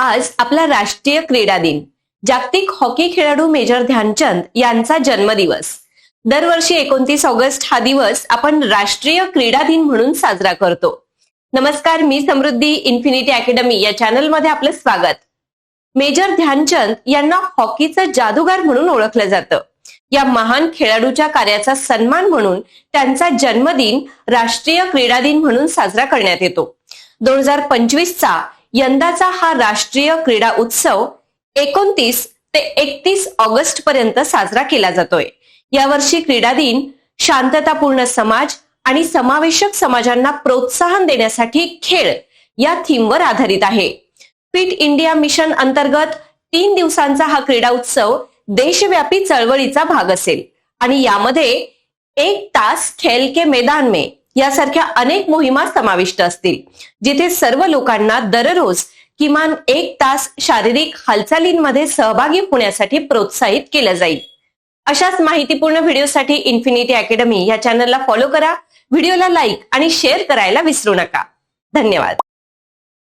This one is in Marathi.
आज आपला राष्ट्रीय क्रीडा दिन. जागतिक हॉकी खेळाडू मेजर ध्यानचंद यांचा जन्मदिवस. दरवर्षी एकोणतीस ऑगस्ट हा दिवस आपण राष्ट्रीय क्रीडा दिन म्हणून साजरा करतो. नमस्कार मी समृद्धी इन्फिनिटी अकॅडमी या चॅनलमध्ये आपलं स्वागत. मेजर ध्यानचंद यांना हॉकीचं जादूगार म्हणून ओळखलं जातं. या महान खेळाडूच्या कार्याचा सन्मान म्हणून त्यांचा जन्मदिन राष्ट्रीय क्रीडा दिन म्हणून साजरा करण्यात येतो. दोन हजार पंचवीसचा यंदाचा हा राष्ट्रीय क्रीडा उत्सव एकोणतीस ते एकतीस ऑगस्ट पर्यंत साजरा केला जातोय. यावर्षी क्रीडा दिन शांततापूर्ण समाज आणि समावेशक समाजांना प्रोत्साहन देण्यासाठी खेळ या थीमवर आधारित आहे. फिट इंडिया मिशन अंतर्गत तीन दिवसांचा हा क्रीडा उत्सव देशव्यापी चळवळीचा भाग असेल आणि यामध्ये एक तास खेल के मैदान में यासारख्या अनेक मोहिमा समाविष्ट असतील जिथे सर्व लोकांना दररोज किमान एक तास शारीरिक हालचालींमध्ये सहभागी होण्यासाठी प्रोत्साहित केलं जाईल. अशाच माहितीपूर्ण व्हिडिओसाठी इन्फिनिटी अकॅडमी या चॅनलला फॉलो करा व्हिडिओला लाईक आणि शेअर करायला विसरू नका. धन्यवाद.